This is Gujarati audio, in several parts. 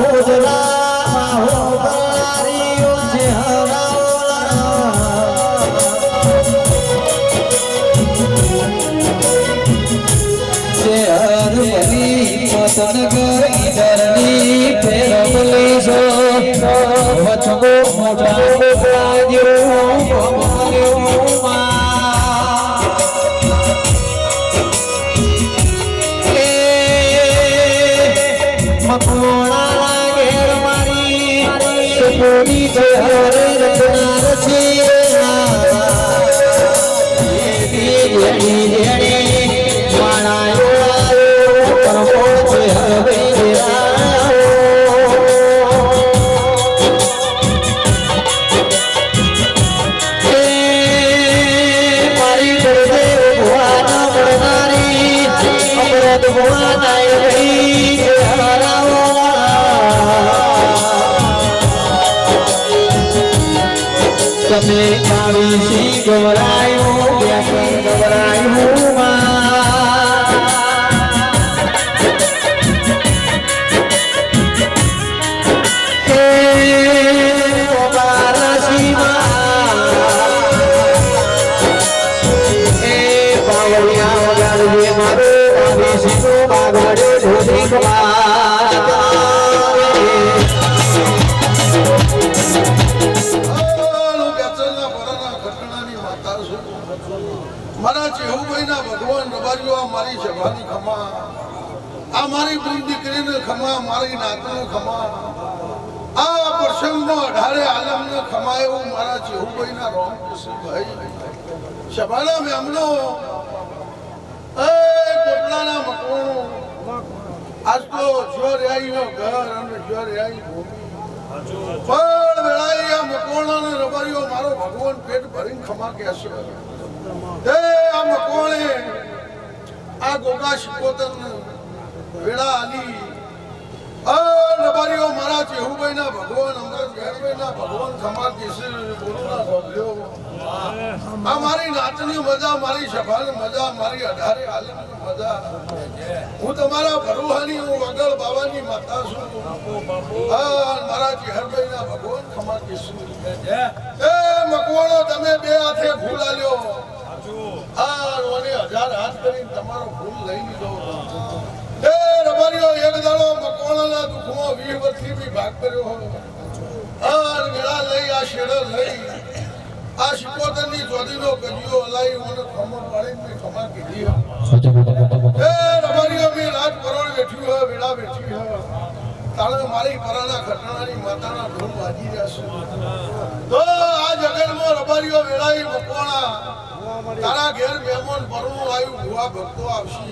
શરપરા બાહુદરા બાહુદરારીઓ તમે આવી સી ગવરાયું ગવરાયું માં પાવડિયા મારો ખટણાની માતા છું. મારા ચેહુભાઈના ભગવાન રબારીઓ આ મારી સભાની ખમા આ મારી બુન દીકરીને ખમા મારી નાતને ખમા આ પ્રસંગનો અઢારે આલમને ખમા એવું મારા ચેહુભાઈના રોમ ભાઈ સભાના મેમનો કોટલાના મકવાણો આજ તો જો રહ્યાઈનો ઘર અને જો રહ્યાઈ ભૂમિ. પણ વેળાએ આ મારો ભગવાન પેટ ભરીને ખમા હશે આ મકવાણે આ ગોગા શિકોતર વેળા આલી રબારીઓ મારા ચેહુભાઈના ભગવાન અમૃત ઘેરભાઈના ભગવાન ખમા કહેશે બોલુના ગોભલ્યો આ મારી નાચની મજા, મારી સભાની મજા મજા. હું તમારા ભરુહાની વગર બાવાની માતા છું. મારા ના ભગવાન ખમાર કીશું એ મકવાણો, તમે બે હાથે ફૂલ આલ્યો. હા હજાર હાથ કરીને તમારો ફૂલ લઈ લીધો દાડો દુઃખમાં વીસ વર્ષથી બી ભાગ કર્યો હોય. આ વેળા લઈ આ શેડો લઈ આ શિકોતરની ચોધીનો ગજિયો હલાઈ મને ખમા પાડીને મેં ખમા કીધી એ રબારીઓ મેં રાત કરોડ બેઠી હોય વેળા બેઠી હોય. તાણે મારી પરાના ઘટનાની માતાના ધૂમ વાજી જશે. તો આ જગતમાં રબારીઓ વેળાઈ મકવાણા. તારા ઘેર મહેમાન પરવું આવ્યું ભુવા ભક્તો આવશે.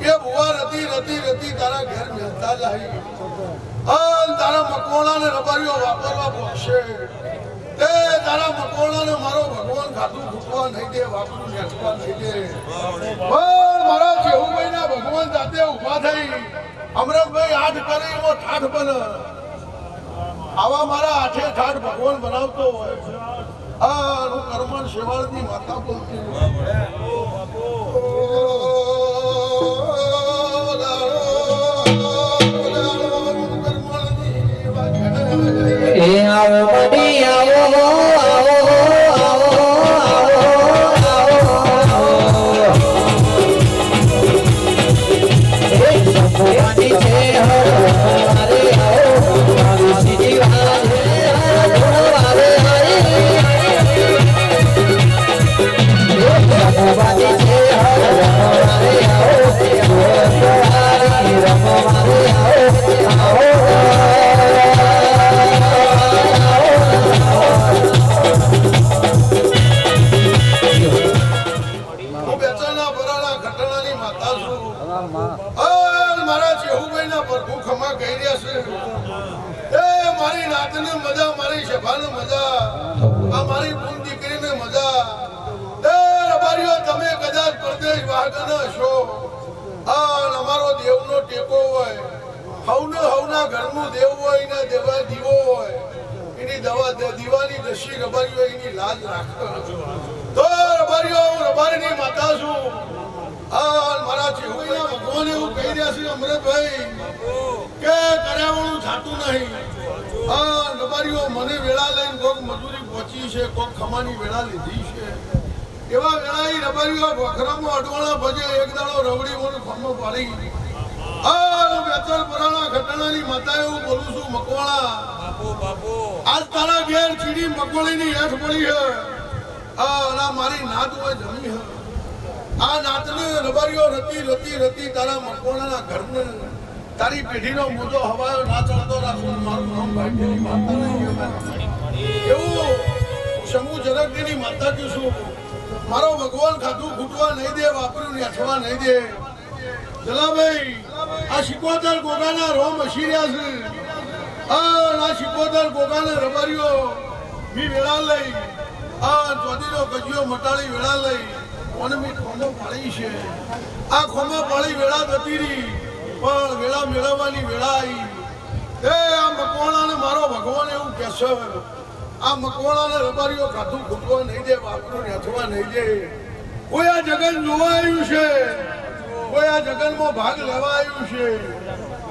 એ ભુવા રતી રતી રતી, તારા ઘેર મહેતા લાવી અન તારા મકવાણાને રબારીઓ વાપરવા પહોંચશે તે તારા મકવાણાને મારો ભગવાન ખાતું ફૂટવા નહીં દે, વાપરું નેસવા નહીં દે. પણ મારા જેહુભાઈના ભગવાન જાતે ઊભા થઈ. અમરતભાઈ આઠ કરે એવો ઠાઠ બને. આવા મારા આઠે ઠાઠ ભગવાન બનાવતો હોય. આ હું કરમણ શેવાળની માતા બોલતી. આવો આ મારી બુન દીકરીની મજા દર રબારીઓ, તમે કદાચ પરદેશ વાગન હશો. આ અમારો દેવનો ટેકો હોય. હવને હવના ઘરનું દેવ હોય, એના દેવા દીવો હોય. એની દવા દીવાની દશી હોય એની લાજ રાખતો રબારીઓ રબારીની માતા છું. આ મારા ચેહુભાઈના ભગવાન એવું કહી રહ્યા છે અમૃતભાઈ કે કર્યાવાળું થાતું નહીં. હા રબારીઓ મને વેળા લઈને કોક મજૂરી પહોંચી છે કોક ખમાની વેળા લીધી છે. એવા વેળા રબારીઓ વખરામાં અડવાણા ભજે એક દાડો રવડી મને ખમો પાડી. હા હું પરાણા ઘટનાની માતા એવું બોલું છું મકવાણા. આજ તારા ઘેર ચીડી મગવળીની હેઠ પડી છે આ મારી નાત હોય જમી છે આ નાતને રબારીઓ રતી રતી રતી તારા મકવાણાના ઘરને તારી પેઢીનો મોજો હવાયો ના ચડતો રાખો. મારું નામ ભાઈ માતા નહીં એવું સમૂહ જનકજીની માતા કયું છું? મારો ભગવાન ખાધું ખૂટવા નહીં દે, વાપર્યું ને અથવા નહીં દે. જલાભાઈ, આ શિકોતર ગોગાના રોમ રહ્યા છે. આ ગોગાને ગોગાના રબારીઓ મી વેળા લઈ, આ ચોદીનો ગજીયો મટાળી વેળા લઈ અને મી ખોમો પાળી છે. આ ખોમો પાળી વેળા જતી રહી પણ વેળા મેળવવાની વેળા આવી એ, આ મકવાણાને મારો ભગવાન એવું કહેશે. આ મકવાણાને રબારીઓ ખાધું ખૂટવા નહીં દે વાપરું અથવા નહીં દે. કોઈ આ જગન જોવા આવ્યું છે. કોઈ આ જગનમાં ભાગ લેવા આવ્યું છે.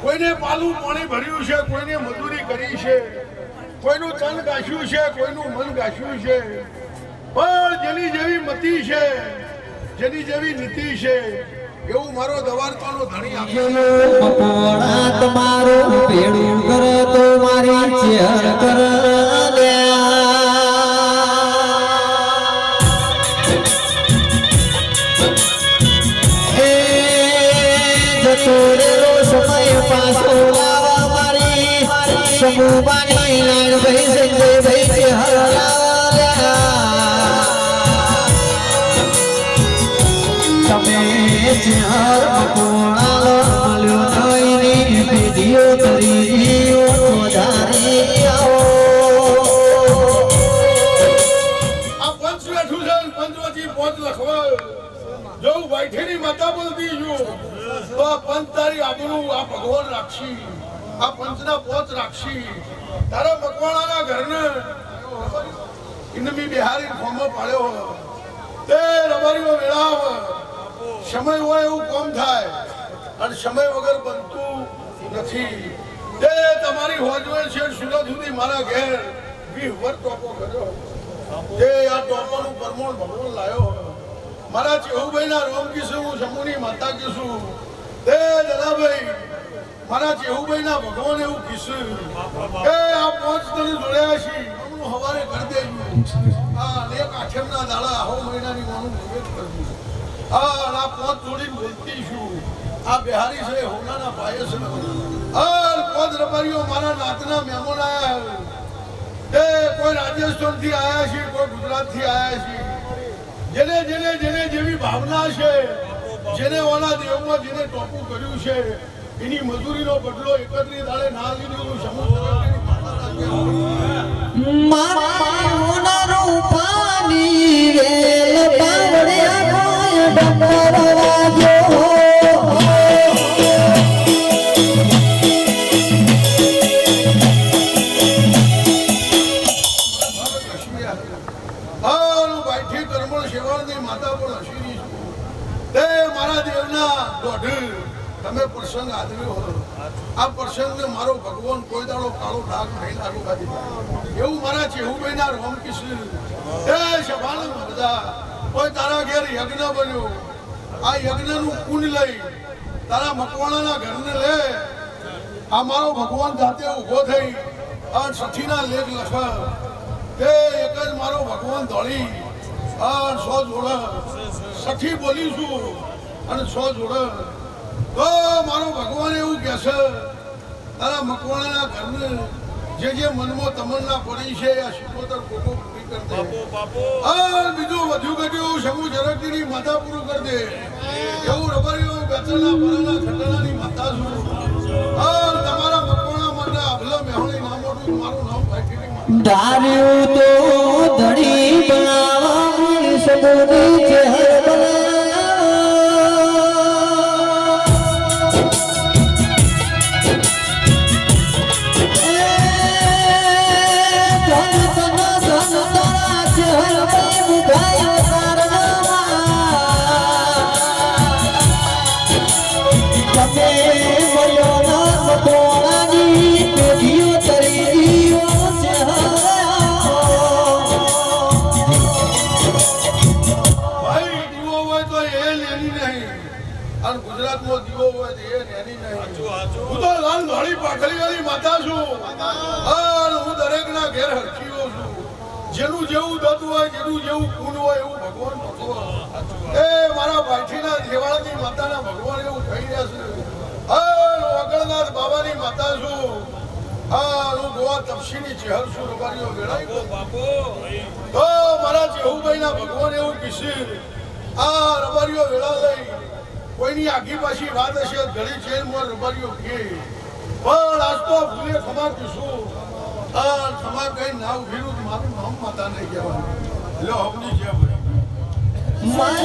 કોઈને પાલું પાણી ભર્યું છે, કોઈને મજૂરી કરી છે. કોઈનું તન ગાશ્યું છે, કોઈનું મન ગાશ્યું છે. પણ જેની જેવી મતી છે, જેની જેવી નીતિ છે એવું મારો દવારકાનો ધણી આપે. મકોડા તમારો પેડું કરે તો મારી ચેર કર પાછો લાવા મારી. સમૂહવાની લાઈન ભાઈ સંજય ભાઈ હરલા વાઈઠીની માતા બોલતી આ પંચ તારી આબરૂ આ ભગવાન રાખશી. આ પંચના પોચ રાખશી. તારા મકવાણાના ઘરને ઇનમી બિહારી ફોમો પાડ્યો. તે મેળાવ સમય હોય એવું કોમ થાય. અને સમય વગર બનતું નથી. તે તમારી હોજવે છે સુરત સુધી મારા ઘેર વીસ વર્ષ ટોપો કર્યો તે આ ટોપોનું પરમોણ ભગવાન લાયો મારા ચેહુભાઈના રોમ કીશું હું શંભુની માતા કીશું તે જલાભાઈ મારા ચેહુભાઈના ભગવાન એવું કીશું કે આ પાંચ તને જોડ્યા છે. હવારે કરી દેજો. આ એક આઠમના દાડા આહો મહિનાની માનું નિવેદ કરજો. આ આ જોડીને ભાવના છે, જેને ઓલા દેવમાં જેને ટોપું કર્યું છે, એની મજૂરીનો બદલો એકત્રી દાડે ના લીધું સમુદ્ર મારા તમે પ્રસંગ આદર્યો આ પ્રસંગને મારો ભગવાન કોઈ દાડો કાળો ડાઘ નહીં દીધો એવું મારા ચેહુભાઈના રોમ કિશન એ સભાન બધા કોઈ તારા ઘેર યજ્ઞ બન્યો. આ યજ્ઞનું કુંડ લઈ તારા મકવાણાના ઘરને લે. આ મારો ભગવાન જાતે ઊભો થઈ આ સઠીના લેખ લખ. તે એક જ મારો ભગવાન ધોળી આ સો જોડ. સઠી બોલીશું અને સો જોડ. તો મારો ભગવાન એવું કહે છે, તારા મકવાણાના ઘરને જે જે મનમાં તમન્ના પડી છે, આ શિકોતર કોકો બીજું વધુ ઘટ્યું. સમૂહની માતા પૂરું કરી દે એવું રબારીઓ બેચરના પરાના ખંડણાની માતા છું. આ તમારા મકવાણા માટે આભલા મેહોણી નામ મોટું મારું નામ ભાઈ તો ધણી બનાવવાની સબોની અને દીવો હોય તો એ નહીં. હું તો લાલ ધોળી પાઘડી વાળી માતા છું. અને હું દરેકના ઘેર હરખીઓ છું. જેનું જેવું દત્ત હોય ભગવાન એવું કીધું આ રબારીઓ વેળા લઈ કોઈની આગી પાછી વાત હશે ઘણી છે રબારીઓ કે? પણ આજ તો ભૂલે ખમા આ ખમા કઈ ના ઉભીનું મારું નામ માતા નહીં કહેવાનું. એટલે હમની છે મારા